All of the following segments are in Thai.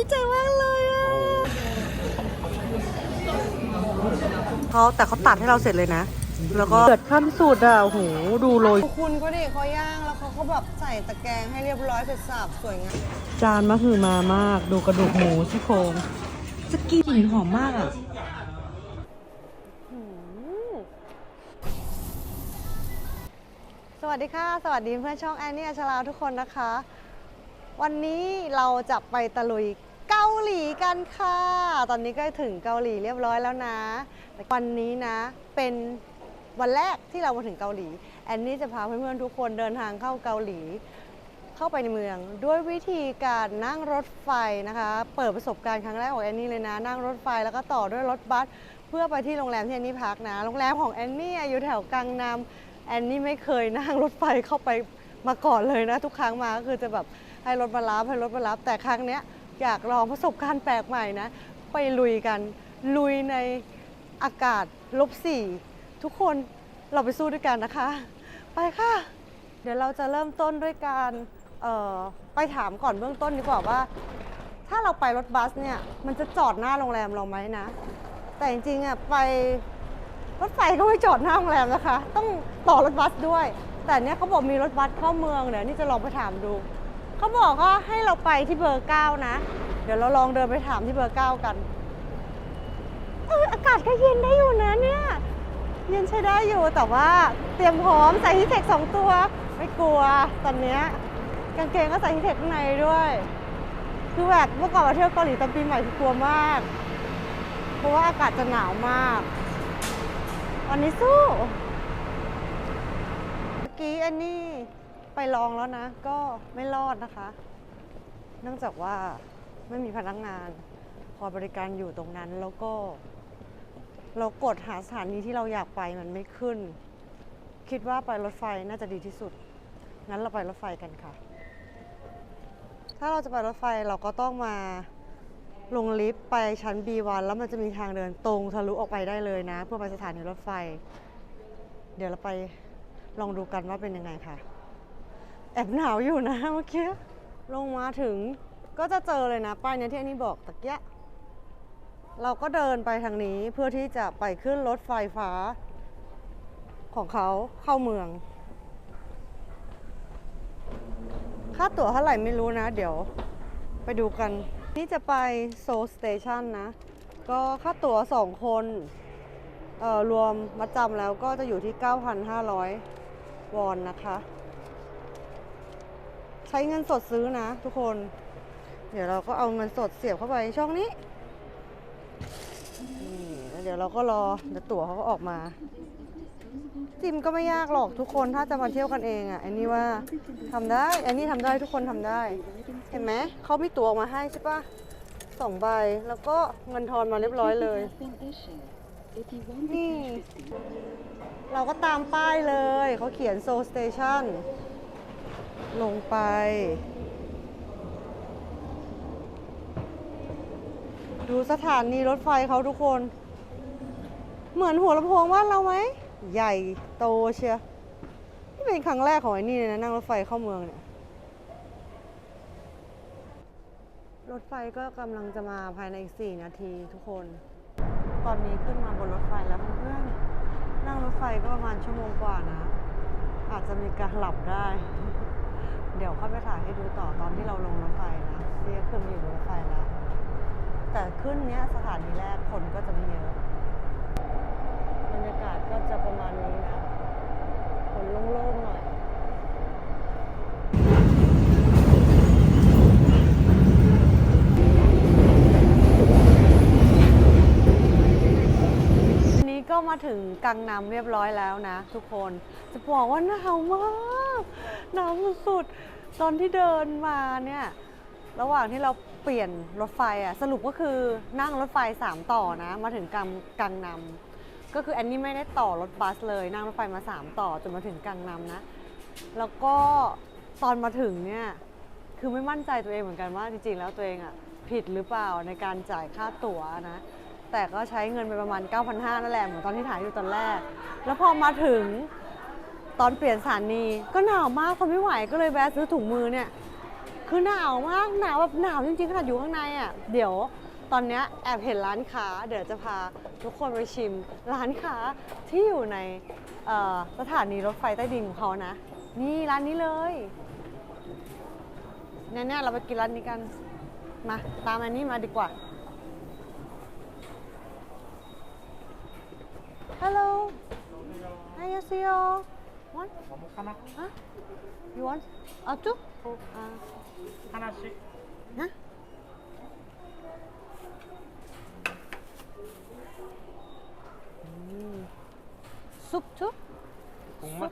ดีใจมากเลยอะเขาแต่เขาตัดให้เราเสร็จเลยนะ แล้วก็เกิดขั้นสุดอะโอ้โหดูโรยคุณก็ดิเขาย่างแล้วเขาก็แบบใส่ตะแกรงให้เรียบร้อยเสร็จสับสวยงามจานมะฮือมามาก ดูกระดูกหมูซี่โครงสกีกลิ่นหอมมากอะสวัสดีค่ะ สวัสดีเพื่อนช่องแอนนี่อัชลาทุกคนนะคะ วันนี้เราจะไปตะลุย เกาหลีกันค่ะ ตอนนี้ก็ถึงเกาหลีเรียบร้อยแล้วนะแต่วันนี้นะเป็นวันแรกที่เรามาถึงเกาหลี แอนนี่จะพาเพื่อนๆทุกคนเดินทางเข้าเกาหลี เข้าไปในเมือง ด้วยวิธีการนั่งรถไฟนะคะ เปิดประสบการณ์ครั้งแรกของแอนนี่เลยนะ นั่งรถไฟแล้วก็ต่อด้วยรถบัสเพื่อไปที่โรงแรมที่แอนนี่พักนะ โรงแรมของแอนนี่อยู่แถวกังนำแอนนี่ไม่เคยนั่งรถไฟเข้าไปมาก่อนเลยนะ ทุกครั้งมาก็คือจะแบบให้รถมารับให้รถมารับแต่ครั้งเนี้ย อยากลองประสบการณ์แปลกใหม่นะ ไปลุยกัน ลุยในอากาศลบสี่ทุกคนเราไปสู้ด้วยกันนะคะ ไปค่ะ เดี๋ยวเราจะเริ่มต้นด้วยการไปถามก่อนเบื้องต้นดีกว่าว่า ถ้าเราไปรถบัสเนี่ย มันจะจอดหน้าโรงแรมเราไหมนะ แต่จริงๆอะไปรถไฟก็ไม่จอดหน้าโรงแรมนะคะ ต้องต่อรถบัสด้วย แต่เนี้ยเขาบอกมีรถบัสเข้าเมืองเดี๋ยวนี่จะลองไปถามดู เขาบอกว่าให้เราไปที่เบอร์เก้านะ เดี๋ยวเราลองเดินไปถามที่เบอร์เก้ากันเอออากาศก็เย็นได้อยู่นะเนี่ยเย็นใช้ได้อยู่แต่ว่าเตรียมพร้อมใส่ฮีทเทคสองตัว ไม่กลัวตอนเนี้ยกางเกงก็ใส่ฮีทเทคข้างในด้วย คือแบบเมื่อก่อนมาเที่ยวเกาหลีตอนปีใหม่คือกลัวมาก เพราะว่าอากาศจะหนาวมากวันนี้สู้เมื่อกี้อันนี้ ไปลองแล้วนะ ก็ไม่รอดนะคะ เนื่องจากว่าไม่มีพนักงานคอยบริการอยู่ตรงนั้นแล้วก็ เรากดหาสถานีที่เราอยากไปมันไม่ขึ้น คิดว่าไปรถไฟน่าจะดีที่สุด งั้นเราไปรถไฟกันค่ะ ถ้าเราจะไปรถไฟเราก็ต้องมาลงลิฟต์ไปชั้น B1 แล้วมันจะมีทางเดินตรงทะลุออกไปได้เลยนะ เพื่อไปสถานีรถไฟ เดี๋ยวเราไปลองดูกันว่าเป็นยังไงค่ะ แอบหนาวอยู่นะเมื่อกี้ลงมาถึงก็จะเจอเลยนะป้ายเนี้ยที่อันนี้บอกตะเกียเราก็เดินไปทางนี้เพื่อที่จะไปขึ้นรถไฟฟ้า ของเขาเข้าเมือง ค่าตั๋วเท่าไหร่ไม่รู้นะ เดี๋ยวไปดูกัน นี่จะไปโซลสเตชันนะ ก็ค่าตั๋วสองคนเอ่อรวมมาจำแล้วก็จะอยู่ที่ 9,500 วอนนะคะ ใช้เงินสดซื้อนะทุกคน เดี๋ยวเราก็เอาเงินสดเสียบเข้าไปช่องนี้นี่แล้วเดี๋ยวเราก็รอเดี๋ยวตั๋วเขาก็ออกมา จิมก็ไม่ยากหรอกทุกคนถ้าจะมาเที่ยวกันเองอะอันนี้ว่าทำได้ อันนี้ทำได้ทุกคนทำได้ เห็นไหมเขามีตั๋วออกมาให้ใช่ปะสองใบแล้วก็เงินทอนมาเรียบร้อยเลย นี่ เราก็ตามป้ายเลย เขาเขียนโซสเตชัน ลงไป ดูสถานีรถไฟเขาทุกคน เหมือนหัวลำโพงบ้านเราไหม ใหญ่โตเชียนี่เป็นครั้งแรกของไอ้นี่เลยนะ นั่งรถไฟเข้าเมืองเนี่ย รถไฟก็กำลังจะมาภายในอีก 4 นาทีทุกคน ตอนนี้ขึ้นมาบนรถไฟแล้วเพื่อนๆนั่งรถไฟก็ประมาณชั่วโมงกว่านะ อาจจะมีการหลับได้ เดี๋ยวค่อยไปถ่ายให้ดูต่อตอนที่เราลงรถไฟนะนี่ก็คือมาอยู่บนรถไฟแล้ว แต่ขึ้นเนี้ยสถานีแรกคนก็จะไม่เยอะบรรยากาศก็จะประมาณนี้นะ คนโล่งๆหน่อย มาถึงกังนำเรียบร้อยแล้วนะ ทุกคนจะบอกว่าหนาวมากหนาวสุดๆตอนที่เดินมาเนี่ยระหว่างที่เราเปลี่ยนรถไฟอะสรุปก็คือนั่งรถไฟ 3 ต่อนะ มาถึงกังกังนำก็คือแอนนี่ไม่ได้ต่อรถบัสเลยนั่งรถไฟมา 3 ต่อจนมาถึงกังนำนะ แล้วก็ตอนมาถึงเนี่ยคือไม่มั่นใจตัวเองเหมือนกันว่าจริงๆแล้วตัวเองอะผิดหรือเปล่าในการจ่ายค่าตั๋วนะ แต่ก็ใช้เงินไปประมาณ 9,500นั่นแหละเหมือนตอนที่ถ่ายอยู่ตอนแรก แล้วพอมาถึงตอนเปลี่ยนสถานีก็หนาวมากทนไม่ไหวก็เลยแวะซื้อถุงมือเนี่ย คือหนาวมากหนาวแบบหนาวจริงๆขนาดอยู่ข้างในอะเดี๋ยวตอนนี้แอบเห็นร้านค้า เดี๋ยวจะพาทุกคนไปชิม ร้านค้าที่อยู่ในสถานีรถไฟใต้ดินของเขานะ นี่ร้านนี้เลยเนี่ยเนี่ยเราไปกินร้านนี้กันมาตามอันนี้มาดีกว่า Hello 안녕하세요 What? 하나 Huh? You want? 아, 쭉? 아, 하나씩 huh? 음. 숲 too? 국물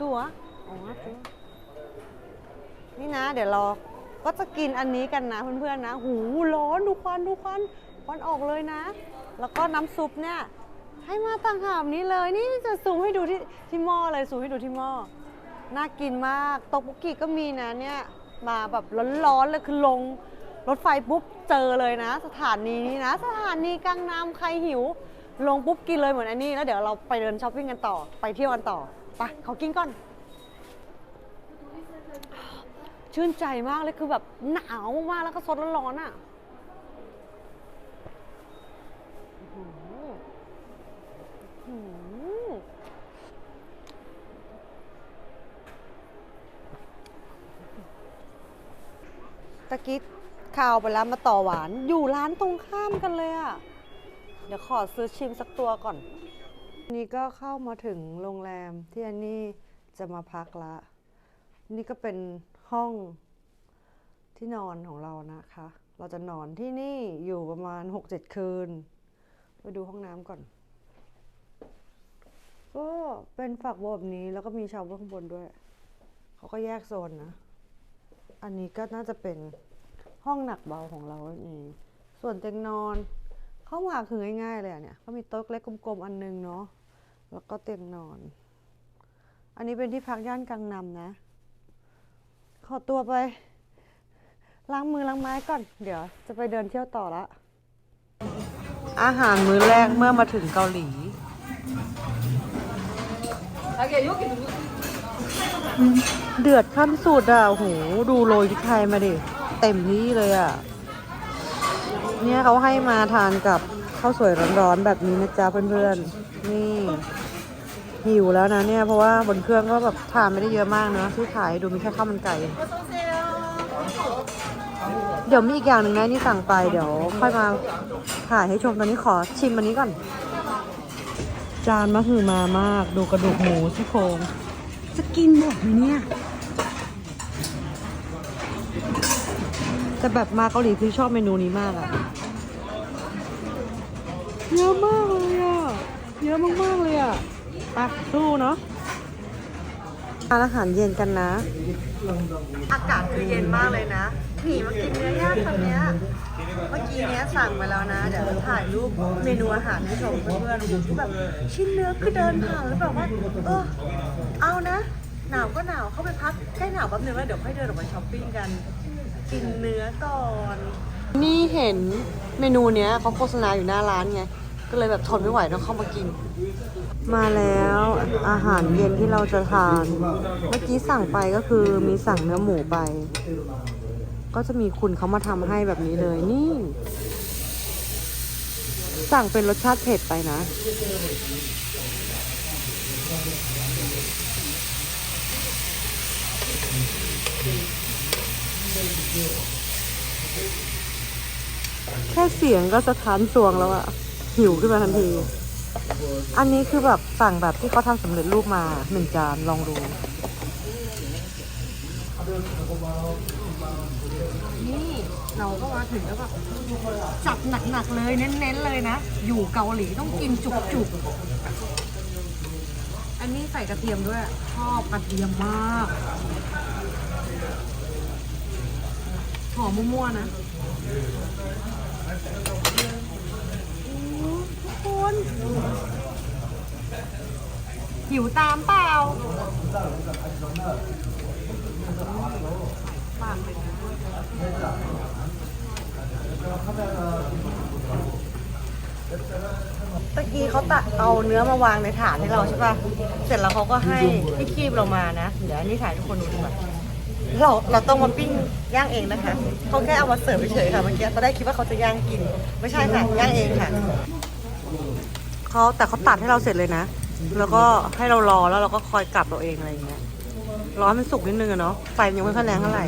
ตัวอ๋อตัวนี่นะ เดี๋ยวเราก็จะกินอันนี้กันนะเพื่อนๆนะ หูร้อนดูควันดูควันควันออกเลยนะ แล้วก็น้ำซุปเนี่ยให้มาต่างหากนี้เลย นี่จะซูมให้ดูที่ที่หม้อเลยซูมให้ดูที่หม้อน่ากินมากโตกบุกิก็มีนะเนี่ยมาแบบร้อนๆเลยคือลงรถไฟปุ๊บเจอเลยนะ สถานีนี้นะ สถานีกลางน้ำใครหิว ลงปุ๊บกินเลยเหมือนอันนี้ แล้วเดี๋ยวเราไปเดินช้อปปิ้งกันต่อไปเที่ยวกันต่อไปขอกินก่อน ชื่นใจมากเลยคือแบบหนาวมากแล้วก็สดร้อนๆอะอื้อหืออื้อหือ ตะกี้ข่าวไปแล้วมาต่อหวาน อยู่ร้านตรงข้ามกันเลยอะเดี๋ยวขอซื้อชิมสักตัวก่อน นี่ก็เข้ามาถึงโรงแรมที่อันนี้จะมาพักละ นี่ก็เป็นห้องที่นอนของเรานะคะ เราจะนอนที่นี่อยู่ประมาณ 6-7 คืน ไปดูห้องน้ำก่อน ก็เป็นฝักบัวแบบนี้แล้วก็มีชาวเวอร์ข้างบนด้วย เขาก็แยกโซนนะ อันนี้ก็น่าจะเป็นห้องหนักเบาของเราเอง ส่วนเตียงนอนเข้ามาคือง่ายๆเลยเนี่ยก็มีโต๊ะเล็กกลมๆอันนึงเนาะแล้วก็เตียงนอน อันนี้เป็นที่พักย่านกลางนำนะ ขอตัวไปล้างมือล้างไม้ก่อน เดี๋ยวจะไปเดินเที่ยวต่อละ อาหารมื้อแรกเมื่อมาถึงเกาหลี เดือดขั้นสุดอะโอ้โหดูโรยพริกไทยมาดิ เต็มที่เลยอะ เนี่ยเขาให้มาทานกับข้าวสวยร้อนๆแบบนี้นะจ๊ะเพื่อนๆ นี่ หิวแล้วนะเนี่ย เพราะว่าบนเครื่องก็แบบทานไม่ได้เยอะมากเนอะที่ขายดูมีแค่ข้าวมันไก่ เดี๋ยวมีอีกอย่างหนึ่งนะนี่สั่งไปเดี๋ยว ค่อยมาถ่ายให้ชมตอนนี้ขอชิมอันนี้ก่อน จานมะฮือมามาก ดูกระดูกหมูซี่โครง จะกินหมดไหมเนี่ย แต่แบบมาเกาหลีคือชอบเมนูนี้มากอะเยอะมากเลยอะเยอะมากๆเลยอะไปสู้เนาะทานอาหารเย็นกันนะ อากาศคือเย็นมากเลยนะ หนีมากินเนื้อย่างคำเนี้ยเมื่อกี้เนี้ยสั่งไปแล้วนะ เดี๋ยวถ่ายรูปเมนูอาหารให้ชมเพื่อนๆดูที่แบบชิ้นเนื้อคือเดินผ่านแล้วแบบว่าเออเอานะ หนาวก็หนาวเข้าไปพักใกล้หนาวแป๊บนึงแล้วเดี๋ยวค่อยเดินออกมาช้อปปิ้งกัน กินเนื้อก่อนนี่เห็นเมนูเนี้ยเขาโฆษณาอยู่หน้าร้านไงก็เลยแบบทนไม่ไหวต้องเข้ามากิน มาแล้วอาหารเย็นที่เราจะทาน เมื่อกี้สั่งไปก็คือมีสั่งเนื้อหมูไป ก็จะมีคุณเขามาทำให้แบบนี้เลยนี่ สั่งเป็นรสชาติเผ็ดไปนะ แค่เสียงก็สะท้านสวงแล้วอะหิวขึ้นมาทันที อันนี้คือแบบสั่งแบบที่เขาทำสำเร็จรูปมาหนึ่งจานลองดู เราก็มาถึงแล้วแบบจัดหนักๆเลยเน้นๆเลยนะ อยู่เกาหลีต้องกินจุกๆ อันนี้ใส่กระเทียมด้วย ชอบกระเทียมมากหอมมั่วๆนะโอ้ทุกคนหิวตามเปล่าปากเลยนะ ตะกี้เขาตัดเอาเนื้อมาวางในถาดให้เราใช่ป่ะ เสร็จแล้วเขาก็ให้ที่คีบเรามานะ เดี๋ยวอันนี้ถ่ายทุกคนดูดีกว่าเราเราต้องมาปิ้งย่างเองนะคะ เขาแค่เอามาเสิร์ฟเฉยๆค่ะเมื่อกี้ตอนแรกคิดว่าเขาจะย่างกิน ไม่ใช่ค่ะย่างเองค่ะ เขาแต่เขาตัดให้เราเสร็จเลยนะ แล้วก็ให้เรารอแล้วเราก็คอยกลับเราเองอะไรอย่างเงี้ย ร้อให้มันสุกนิดนึงอะเนาะ ไฟยังไม่ค่อยแรงเท่าไหร่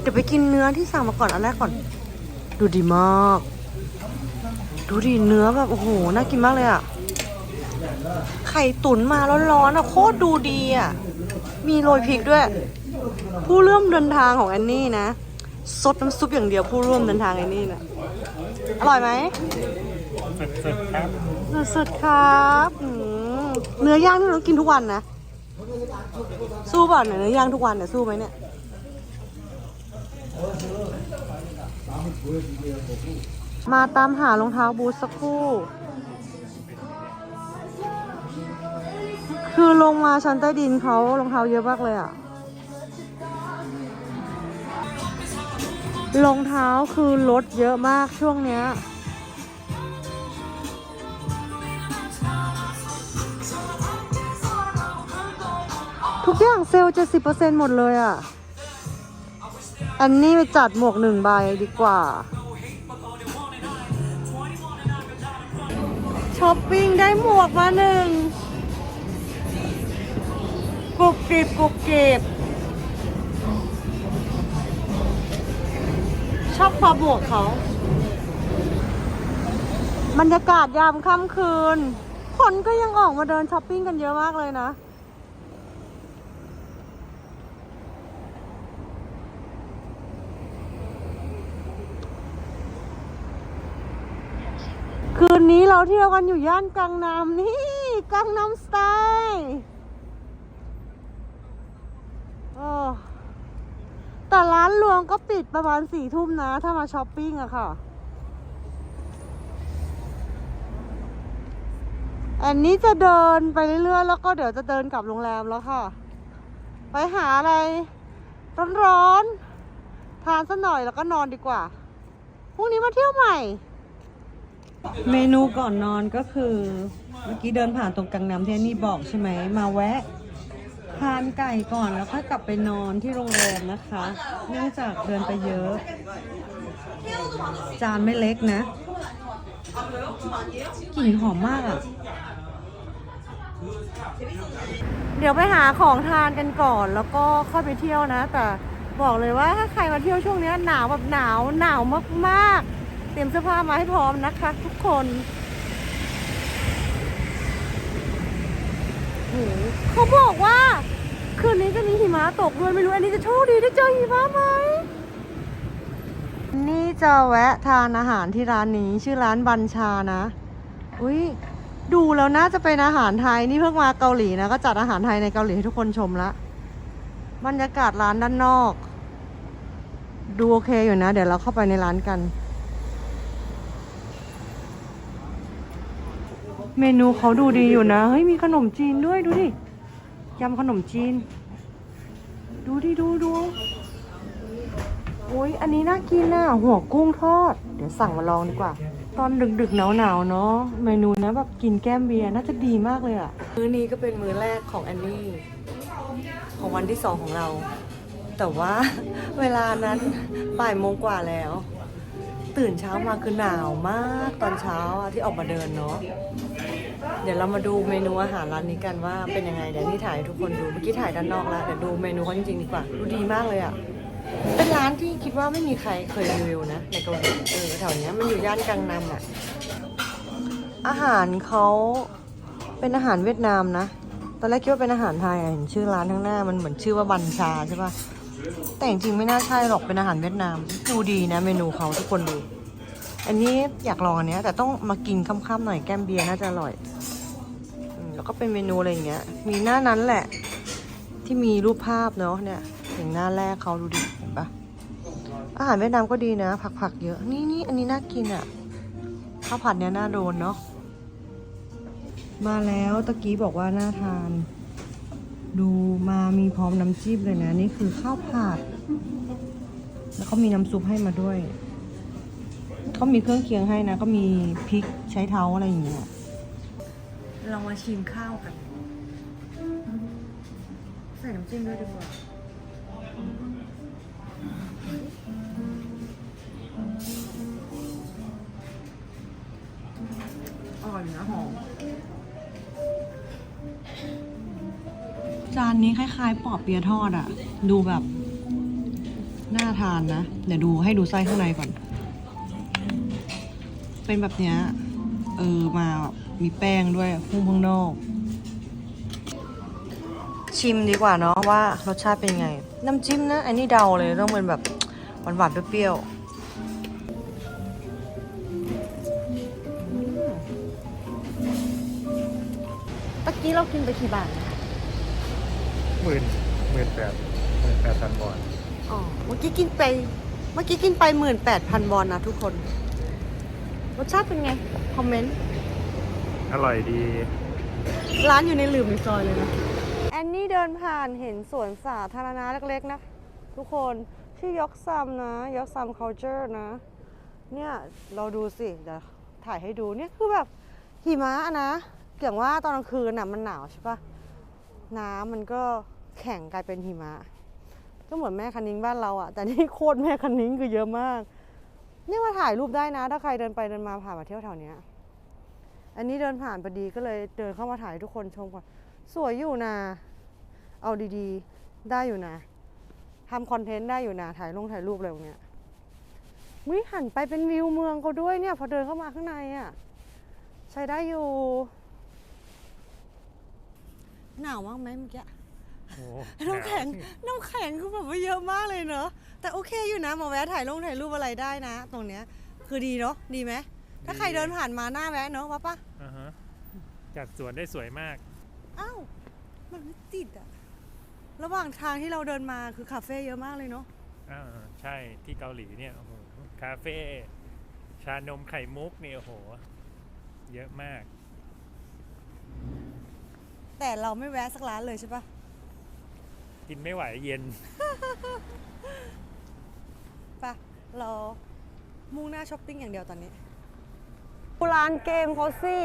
เดี๋ยวไปกินเนื้อที่สั่งมาก่อนอันแรกก่อน ดูดีมาก ดูดิเนื้อแบบโอ้โหน่ากินมากเลยอะไข่ตุ๋นมาร้อนๆอะโคตรดูดีอะมีโรยพริกด้วย ผู้เริ่มเดินทางของแอนนี่นะซดน้ำซุปอย่างเดียวผู้ร่วมเดินทางแอนนี่นะอร่อยไหมสุดๆครับสุดๆครับเนื้อย่างที่เรากินทุกวันนะสู้เปล่าเนื้อย่างทุกวันเนี่ยสู้ไหมเนี่ย มาตามหารองเท้าบูทสักคู่ คือลงมาชั้นใต้ดินเขารองเท้าเยอะมากเลยอะรองเท้าคือลดเยอะมากช่วงเนี้ย ทุกอย่างเซลล์เจ็ดสิบเปอร์เซ็นหมดเลยอะ อันนี้ไปจัดหมวกหนึ่งใบดีกว่า ช้อปปิ้งได้หมวกมาหนึ่งกรุบกริบกรุบกริบชอบความหมวกเขา บรรยากาศยามค่ำคืน คนก็ยังออกมาเดินช้อปปิ้งกันเยอะมากเลยนะ คื นนี้เราเที่ยวกันอยู่ย่านกังน้ำนี่กังน้ำสไตล์โอ้แต่ร้านรวงก็ปิดประมาณสี่ทุ่มนะ ถ้ามาช้อปปิ้งอะค่ะ อันนี้จะเดินไปเรื่อยๆ แล้วก็เดี๋ยวจะเดินกลับโรงแรมแล้วค่ะ ไปหาอะไร ร้อนๆ ทานสักหน่อยแล้วก็นอนดีกว่า พรุ่งนี้มาเที่ยวใหม่ เมนูก่อนนอนก็คือเมื่อกี้เดินผ่านตรงกลางน้ำที่นี่บอกใช่ไหมมาแวะทานไก่ก่อนแล้วค่อยกลับไปนอนที่โรงแรมนะคะ เนื่องจากเดินไปเยอะ จานไม่เล็กนะกลิ่นหอมมากอะ เดี๋ยวไปหาของทานกันก่อนแล้วก็ค่อยไปเที่ยวนะ แต่บอกเลยว่าถ้าใครมาเที่ยวช่วงนี้หนาวแบบหนาวหนาวมากๆ รียมเสื้อผ้ามาให้พร้อมนะคะ ทุกคนโหเขาบอกว่า คืนนี้จะมีหิมะตกด้วยไม่รู้อันนี้จะโชคดีได้เจอหิมะไหมนี่จะแวะทานอาหารที่ร้านนี้ชื่อร้านบัญชานะ อุ้ยดูแล้วน่าจะเป็นอาหารไทยนี่เพิ่งมาเกาหลีนะก็จัดอาหารไทยในเกาหลีให้ทุกคนชมละบรรยากาศร้านด้านนอก ดูโอเคอยู่นะ เดี๋ยวเราเข้าไปในร้านกัน เมนูเขาดูดีอยู่นะ เฮ้ย มีขนมจีนด้วยดูดิ ยำขนมจีน ดูดิ ดูดูโอ้ยอันนี้น่ากินน่ะ หัวกุ้งทอด เดี๋ยวสั่งมาลองดีกว่า ตอนดึกๆหนาวๆเนาะ เมนูนะแบบกินแก้มเบียร์น่าจะดีมากเลยอะมื้อนี้ก็เป็นมื้อแรกของแอนนี่ ของวันที่สองของเรา แต่ว่าเวลานั้นบ่ายโมงกว่าแล้ว ตื่นเช้ามาคือหนาวมากตอนเช้าที่ออกมาเดินเนาะเดี๋ยวเรามาดูเมนูอาหารร้านนี้กันว่าเป็นยังไงเดี๋ยวนี่ถ่ายทุกคนดูเมื่อกี้ถ่ายด้านนอกแล้วเดี๋ยวดูเมนูเขาจริงๆดีกว่าดูดีมากเลยอะเป็นร้านที่คิดว่าไม่มีใครเคยรีวิวนะในเกาหลีเออแถวเนี้ยมันอยู่ย่านกังนำอะอาหารเขาเป็นอาหารเวียดนามนะ ตอนแรกคิดว่าเป็นอาหารไทยอะเห็นชื่อร้านข้างหน้ามันเหมือนชื่อว่าบัญชาใช่ปะ แต่จริงๆไม่น่าใช่หรอกเป็นอาหารเวียดนาม ดูดีนะเมนูเขาทุกคนดู อันนี้อยากลองอันเนี้ยแต่ต้องมากินค่ำๆหน่อยแก้มเบียร์น่าจะอร่อยอืมแล้วก็เป็นเมนูอะไรอย่างเงี้ย มีหน้านั้นแหละ ที่มีรูปภาพเนาะเนี่ยอย่างหน้าแรกเขาดูดิเห็นปะอาหารเวียดนามก็ดีนะ ผักๆเยอะ นี่นี่อันนี้น่ากินอะ่ะข้าวผัดเนี้ยน่าโดนเนาะมาแล้วตะกี้บอกว่าน่าทาน ดูมามีพร้อมน้ำจิ้มเลยนะ นี่คือข้าวผัด แล้วเขามีน้ำซุปให้มาด้วย เขามีเครื่องเคียงให้นะ ก็มีพริกใช้เท้าอะไรอย่างเงี้ยเรามาชิมข้าวกัน ใส่น้ำจิ้มด้วยดีกว่า นี้คล้ายๆ ปอบเปียทอดอะดูแบบน่าทานนะ เดี๋ยวดูให้ดูไส้ข้างในก่อน เป็นแบบเนี้ยเออมาแบบมีแป้งด้วยพุ่งข้างนอก ชิมดีกว่าเนาะว่ารสชาติเป็นไง น้ำจิ้มนะอันนี้เดาเลยต้องเป็นแบบหวานๆเปรี้ยวๆตะกี้เรากินไปกี่บาทนะ มื่นหมื่นแปดหมื่นแปดพันบอลอ๋อเมื่อกี้กินไป เมื่อกี้กินไปหมื่นแปดพันวอนนะทุกคน รสชาติเป็นไง คอมเมนต์ อร่อยดี ร้านอยู่ในหลืมในซอยเลยนะ แอนนี่เดินผ่านเห็นสวนสาธารณะเล็กๆนะ ทุกคนชื่อยอกซัมนะยอกซัม culture นะ เนี่ยเราดูสิเดี๋ยวถ่ายให้ดูเนี่ยคือแบบหิมะนะอย่างว่าตอนกลางคืนน่ะมันหนาวใช่ปะน้ำมันก็ แข็งกลายเป็นหิมะ ก็เหมือนแม่คันนิ้งบ้านเราอะแต่นี่โคตรแม่คันนิ้งคือเยอะมากเนี่ยมาถ่ายรูปได้นะ ถ้าใครเดินไปเดินมาผ่านมาเที่ยวแถวเนี้ยอันนี้เดินผ่านพอดีก็เลยเดินเข้ามาถ่ายทุกคนชมก่อนสวยอยู่นะ เอาดีๆ ได้อยู่นะทำคอนเทนต์ได้อยู่นะ ถ่ายลงถ่ายรูปอะไรพวกเนี้ยวิหันไปเป็นวิวเมืองเขาด้วยเนี่ย พอเดินเข้ามาข้างในอะ ใช้ได้อยู่ หนาวมากไหมเมื่อกี้ น้ำแข็งน้ำแข็งคือแบบว่าเยอะมากเลยเนอะแต่โอเคอยู่นะมาแวะถ่ายลงถ่ายรูปอะไรได้นะ ตรงเนี้ยคือดีเนาะดีไหมถ้าใครเดินผ่านมาหน้าแวะเนาะว่าปะอ่าฮะจัดสวนได้สวยมากอ้าวมันไม่ติดอะระหว่างทางที่เราเดินมาคือคาเฟ่เยอะมากเลยเนาะอ่าใช่ที่เกาหลีเนี่ยโอ้โหคาเฟ่ชานมไข่มุกเนี่ยโอ้โห เยอะมาก แต่เราไม่แวะสักร้านเลยใช่ปะ กินไม่ไหวเย็นปะเรามุ่งหน้าช้อปปิ้งอย่างเดียวตอนนี้ดูร้านเกมเขาสิ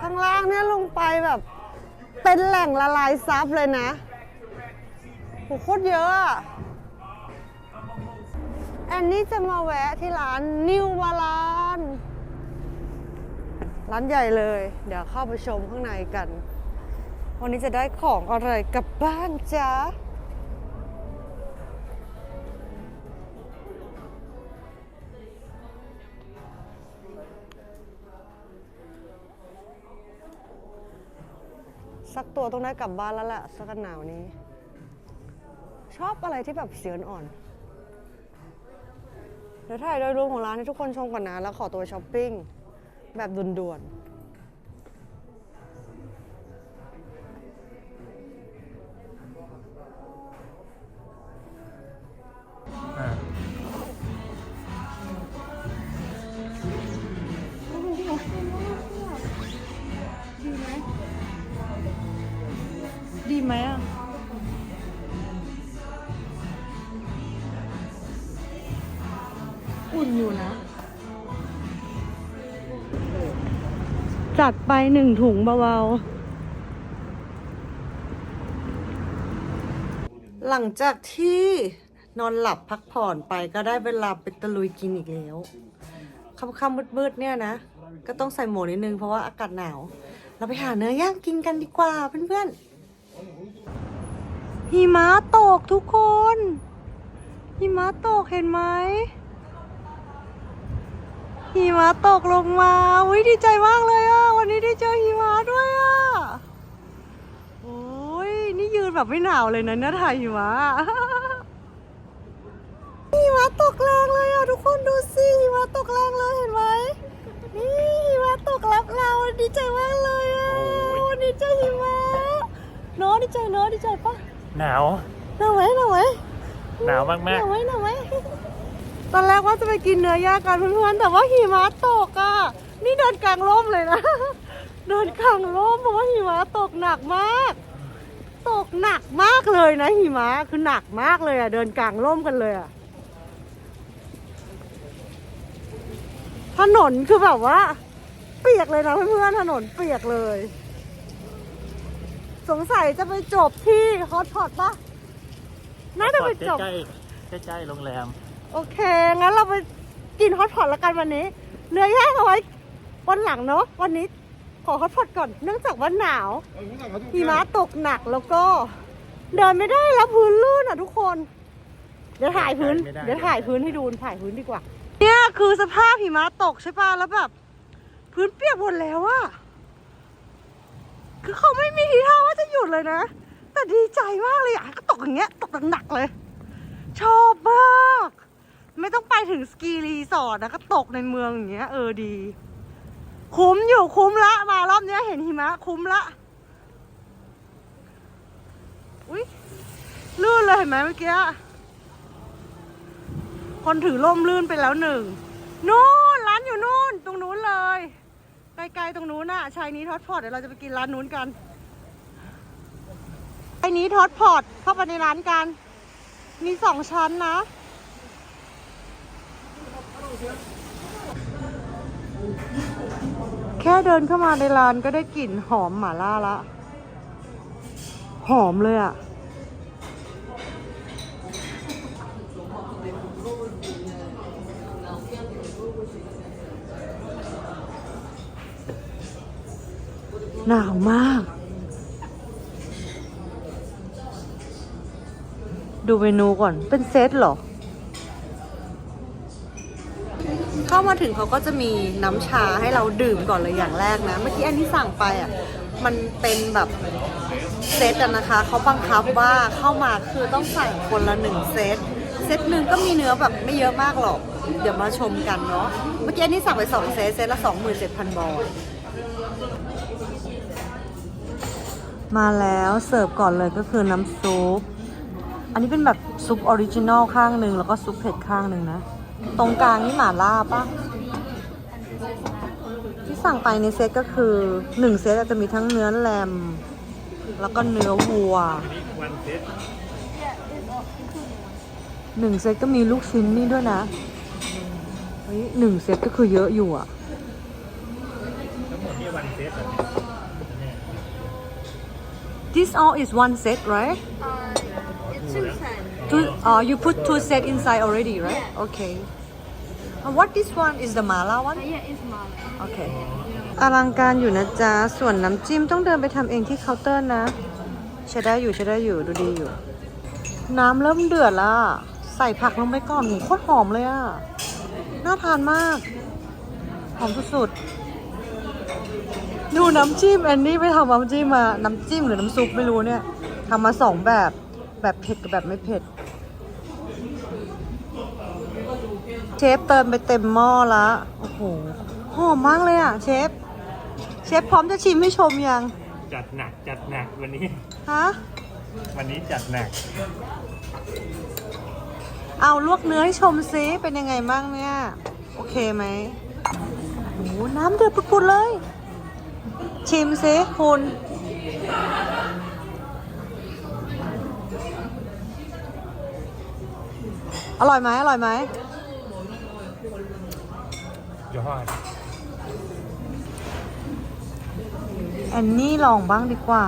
ข้างล่างเนี่ยลงไปแบบ เป็นแหล่งละลายซับเลยนะโหโคตรเยอะอะแอนนี่จะมาแวะที่ร้านนิวบาลานร้านใหญ่เลย เดี๋ยวเข้าไปชมข้างในกัน วันนี้จะได้ของอะไรกลับบ้านจ๊ะสักตัวต้องได้กลับบ้านแล้วแหละสักหนาวนี้ ชอบอะไรที่แบบเสียงอ่อน เดี๋ยวถ่ายโดยรวมของร้านให้ทุกคนชมก่อนนะ แล้วขอตัวช้อปปิ้ง แบบด่วนอ่ จัดไปหนึ่งถุงเบาหลังจากที่นอนหลับพักผ่อนไปก็ได้เวลาไปตะลุยกินอีกแล้วค่ำๆมืดๆเนี่ยนะ ก็ต้องใส่หมวกนิดนึงเพราะว่าอากาศหนาว เราไปหาเนื้อย่างกินกันดีกว่าเพื่อนๆหิมะตกทุกคนหิมะตกเห็นไหม หิมะตกลงมาอุ้ยดีใจมากเลยอะ วันนี้ได้เจอหิมะด้วยอะ โอ้ยนี่ยืนแบบไม่หนาวเลยนะเนี่ยถ่ายหิมะหิมะตกแรงเลยอะทุกคนดูสิหิมะตกแรงเลยเห็นไหมนี่หิมะตกรับเราดีใจมากเลยอะโอ้ยวันนี้เจอหิมะเนาะดีใจเนาะดีใจปะหนาวหนาวไหมหนาวไหมหนาวมากหนาวไหมหนาวไหม ตอนแรกว่าจะไปกินเนื้อย่างกันเพื่อนๆแต่ว่าหิมะตกอะ นี่เดินกลางร่มเลยนะ เดินกลางร่มเพราะว่าหิมะตกหนักมาก ตกหนักมากเลยนะหิมะคือหนักมากเลยอะ เดินกลางร่มกันเลยอะ ถนนคือแบบว่า เปียกเลยนะเพื่อนๆถนนเปียกเลย สงสัยจะไปจบที่ฮอตพอตปะน่าจะไปจบใกล้ใกล้ๆโรงแรม โอเค งั้นเราไปกินฮอตพอตแล้วกันวันนี้ เนื้อย่างเอาไว้วันหลังเนาะ วันนี้ขอฮอตพอตก่อน เนื่องจากว่าหนาว หิมะตกหนักแล้วก็ เดินไม่ได้แล้วพื้นลื่นอะทุกคน เดี๋ยวถ่ายพื้นไม่ได้เดี๋ยวถ่ายพื้นให้ดู ถ่ายพื้นดีกว่า เนี่ยคือสภาพหิมะตกใช่ป่ะ แล้วแบบ พื้นเปียกหมดแล้วอะคือเขาไม่มีทีท่าว่าจะหยุดเลยนะ แต่ดีใจมากเลยอะก็ตกอย่างเงี้ย ตกหนักๆเลย ชอบมาก ไม่ต้องไปถึงสกีรีสอร์ทนะก็ตกในเมืองอย่างเงี้ย เออดี คุ้มอยู่คุ้มละมารอบเนี้ยเห็นหิมะ คุ้มละ อุ้ยลื่นเลยเห็นไหมเมื่อกี้ คนถือร่มลื่นไปแล้วหนึ่ง นู่นร้านอยู่นู่น ตรงนู้นเลย ไกลๆตรงนู้นน่ะชายนี้ทอดพอร์ตเดี๋ยวเราจะไปกินร้านนู้นกันชายนี้ทอดพอร์ตเข้าไปในร้านกัน มีสองชั้นนะ แค่เดินเข้ามาในร้านก็ได้กลิ่นหอมหม่าล่าละ หอมเลยอะหนาวมาก ดูเมนูก่อนเป็นเซตเหรอ เข้า มาถึงเขาก็จะมีน้ำชาให้เราดื่มก่อนเลยอย่างแรกนะ เมื่อกี้อันที่สั่งไปอะ มันเป็นแบบเซตอะนะคะ เขาบังคับว่าเข้ามาคือต้องสั่งคนละหนึ่งเซต เซตหนึ่งก็มีเนื้อแบบไม่เยอะมากหรอก เดี๋ยวมาชมกันเนาะ เมื่อกี้อันนี้สั่งไปสองเซต เซตละสองหมื่นเจ็ดพันบาทมาแล้วเสิร์ฟก่อนเลยก็คือน้ำซุป อันนี้เป็นแบบซุปออริจินอลข้างหนึ่งแล้วก็ซุปเผ็ดข้างหนึ่งนะ ตรงกลางนี่หมาล่าปะที่สั่งไปในเซตก็คือหนึ่งเซตจะมีทั้งเนื้อแรม แล้วก็เนื้อวัวหนึ่งเซตก็มีลูกชิ้นนี่ด้วยนะเฮ้ยหนึ่งเซตก็คือเยอะอยู่อะทั้งหมดนี่วันเซต This all is one set right two two uh you put two set inside already right okay Uh, what this one is the mala one Yeah, it's mala. โอเคอลังการอยู่นะจ๊ะ ส่วนน้ำจิ้มต้องเดินไปทำเองที่เคาน์เตอร์นะ ใช้ได้อยู่ใช้ได้อยู่ดูดีอยู่ น้ำเริ่มเดือดแล้วอะใส่ผักลงไปก่อนหูโคตรหอมเลยอะน่าทานมาก หอมสุดๆ ดูน้ำจิ้มแอนนี่ไปทำน้ำจิ้มมา น้ำจิ้มหรือน้ำซุปไม่รู้เนี่ยทำมาสองแบบ แบบเผ็ดกับแบบไม่เผ็ด เชฟเติมไปเต็มหม้อละโอ้โหหอมมากเลยอะ เชฟ เชฟพร้อมจะชิมให้ชมยัง จัดหนักจัดหนักวันนี้ ฮะ วันนี้จัดหนัก เอาลวกเนื้อให้ชมซิเป็นยังไงบ้างเนี่ย โอเคไหมโอ้โหน้ำเดือดปุดๆเลย ชิมซิคุณ อร่อยไหมอร่อยไหมยอดแอนนี่ลองบ้างดีกว่า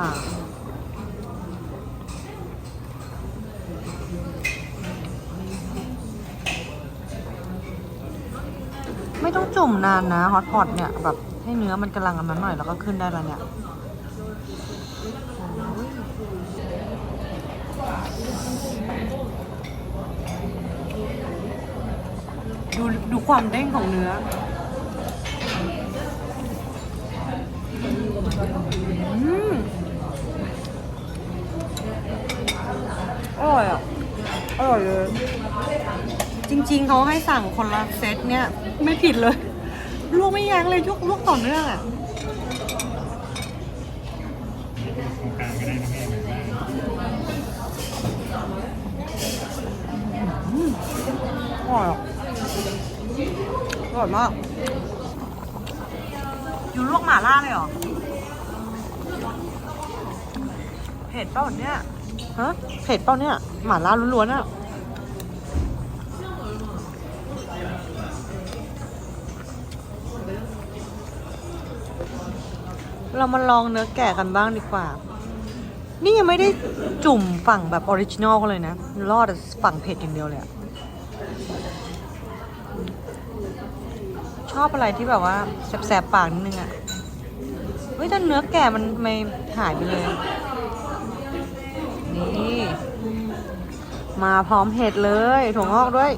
ไม่ต้องจุ่มนานนะฮอตพอตเนี่ยแบบให้เนื้อมันกำลังอันนั้นหน่อยแล้วก็ขึ้นได้แล้วเนี่ย ดูดูความเด้งของเนื้ออร่อยอะ อร่อยเลย จริงๆ เขาให้สั่งคนละเซตเนี่ย ไม่ผิดเลย ลวกไม่ยั้งเลยลวกลวกต่อเนื่องอะอร่อยอะ ร่อยมาก อยู่ลวกหม่าล่าเลยเหรอ เผ็ดเปล่าเนี่ยฮะเผ็ดเปล่าเนี่ย หม่าล่าล้วนๆอะเรามาลองเนื้อแกะกันบ้างดีกว่า นี่ยังไม่ได้จุ่มฝั่งแบบออริจินอลเขาเลยนะ รอดฝั่งเผ็ดอย่างเดียวเลยอะ อบอะไรที่แบบว่าแสบๆปากนิดนึงอะเฮ้ยแต่เนื้อแก่มันทำไมหายไปเลย นี่ มาพร้อมเห็ดเลยถั่วงอกด้วย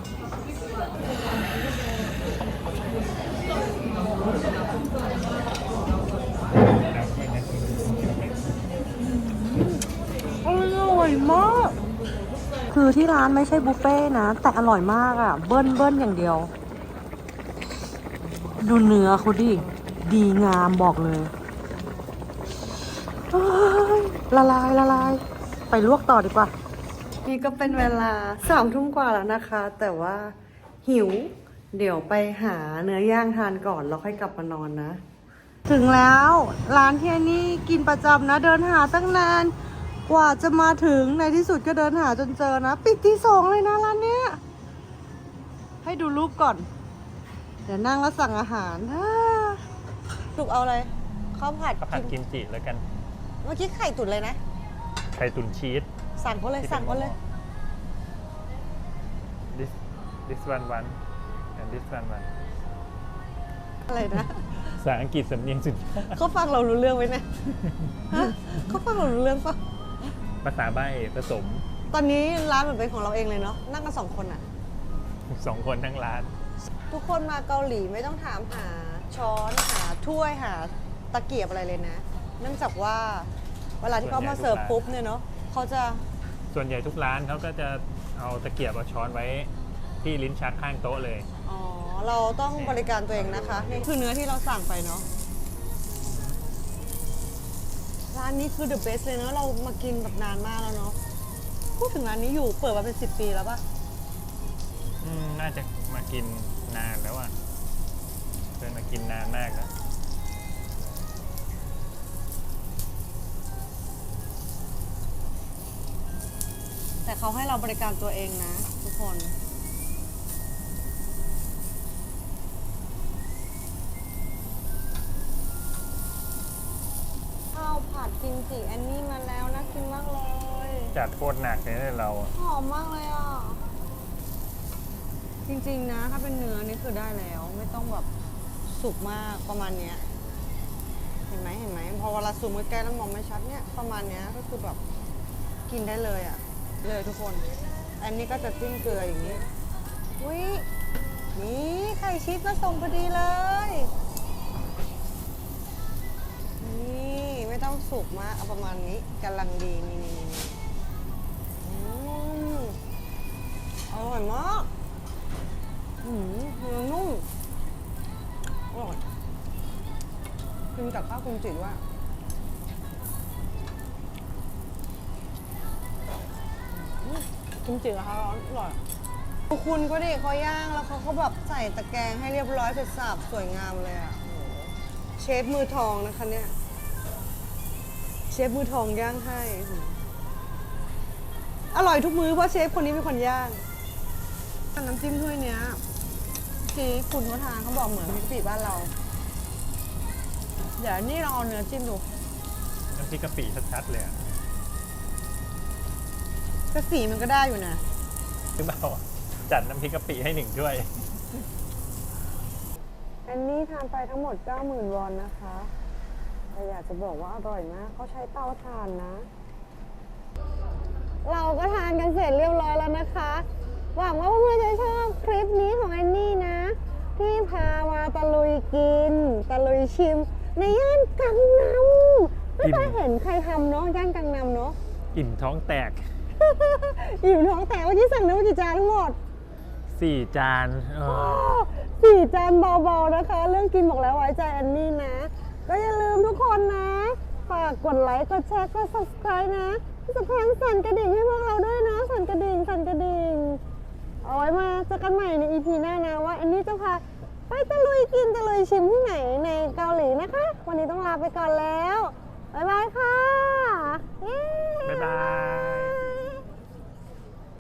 อร่อยมาก คือที่ร้านไม่ใช่บุฟเฟ่นะ แต่อร่อยมากอะ่ะ เบิ้ลเบิ้ลอย่างเดียว ดูเนื้อเขาดิ ดีงามบอกเลยเฮ้ยละลายละลาย ไปลวกต่อดีกว่า นี่ก็เป็นเวลาสามทุ่มกว่าแล้วนะคะ แต่ว่าหิว เดี๋ยวไปหาเนื้อย่างทานก่อนแล้วค่อยกลับมานอนนะ ถึงแล้ว ร้านที่นี่กินประจำนะ เดินหาตั้งนาน กว่าจะมาถึงในที่สุดก็เดินหาจนเจอนะ ปิดที่สองเลยนะร้านเนี้ยให้ดูรูปก่อน เดี๋ยวนั่งแล้วสั่งอาหารอ่าสุกเอาอะไรข้าวผัดก็ผัดกิมจิแล้วกัน เมื่อกี้ไข่ตุ๋นเลยนะ ไข่ตุนชีส สั่งเขาเลยที่ป็สั่งเขาเลย this this one one and this one one อะไรนะภาษาอังกฤษสำเนียงสุดเขาฟังเรารู้เรื่องไหมเนี่ยฮะเขาฟังเรารู้เรื่องปะภาษาใบ้ผสม ตอนนี้ร้านเหมือนเป็นของเราเองเลยเนาะนั่งกันสองคนอะสองคนทั้งร้าน ทุกคนมาเกาหลีไม่ต้องถามหาช้อนหาถ้วยหาตะเกียบอะไรเลยนะ เนื่องจากว่าเวลาที่เขามาเสิร์ฟปุ๊บเนี่ยเนาะเขาจะส่วนใหญ่ทุกร้านเขาก็จะเอาตะเกียบเอาช้อนไว้ที่ลิ้นชักข้างโต๊ะเลย อ๋อ เราต้องบริการตัวเองนะคะนี่คือเนื้อที่เราสั่งไปเนาะร้านนี้คือ the best เลยเนาะเรามากินแบบนานมากแล้วเนาะพูดถึงร้านนี้อยู่เปิดมาเป็น 10 ปีแล้วปะอืมน่าจะมากิน นานแล้วอะเคยมากินนานมากแล้วแต่เขาให้เราบริการตัวเองนะ ทุกคน ข้าวผัดกิมจิแอนนี่มาแล้วน่ากินมากเลย จัดโคตรหนักเลยเนี่ยเราอะหอมมากเลยอะ จริง ๆ นะ ถ้าเป็นเนื้อนี่คือได้แล้ว ไม่ต้องแบบสุกมากประมาณเนี้ยเห็นไหมเห็นไหมพอเวลาซูมใกล้ๆแล้วมองไม่ชัดเนี่ยประมาณเนี้ยก็คือแบบกินได้เลยอะ เลยทุกคน อันนี้ก็จะจิ้มเกลืออย่างนี้อุ้ยนี่ไข่ชีสมาส่งพอดีเลยนี่ไม่ต้องสุกมากเอาประมาณนี้กำลังดีนี่นี่นี่อร่อยมาก อืมเนื้อนุ่มอร่อยกินกับข้าวคุณจิตว่ากิมจิกับข้าวร้อนอร่อยคุณก็ดิเขาย่างแล้วเขาก็แบบใส่ตะแกรงให้เรียบร้อยเสร็จสับสวยงามเลยอะโอ้โหเชฟมือทองนะคะเนี่ย เชฟมือทองย่างให้อร่อยทุกมื้อเพราะเชฟคนนี้เป็นคนย่างน้ำจิ้มถ้วยเนี้ย ที่คุณเขาทานเขาบอกเหมือนพริกปีบ้านเรา เดี๋ยวนี่เราเอาเนื้อจิ้มดูน้ำพริกกะปิชัดๆเลยอะกระสีมันก็ได้อยู่นะ หรือเปล่าจัดน้ำพริกกะปิให้หนึ่งถ้วย อันนี้ทานไปทั้งหมด 90,000 วอนนะคะแต่อยากจะบอกว่าอร่อยมาก เขาใช้เตาถ่านนะ เราก็ทานกันเสร็จเรียบร้อยแล้วนะคะ หวังว่าเพื่อนๆจะชอบคลิปนี้ของแอนนี่นะ ที่พามาตะลุยกิน ตะลุยชิม ในย่านกังนำไม่เคยเห็นใครทำเนาะย่านกังนำเนาะอิ่มท้องแตก อิ่มท้องแต่เมื่อกี้สั่งเนื้อกี่จานทั้งหมดสี่จานเออสี่จานเบาๆนะคะ เรื่องกินบอกแล้วไว้ใจแอนนี่นะ ก็อย่าลืมทุกคนนะฝากกดไลค์กดแชร์กด subscribe นะที่สำคัญสั่นกระดิ่งให้พวกเราด้วยนะสั่นกระดิ่งสั่นกระดิ่ง เอาไว้มาเจอกันใหม่ใน EP หน้านะว่าแอนนี่จะพาไปตะลุยกินตะลุยชิมที่ไหนในเกาหลีนะคะ วันนี้ต้องลาไปก่อนแล้ว บ๊ายบายค่ะ เย้ บ๊ายบาย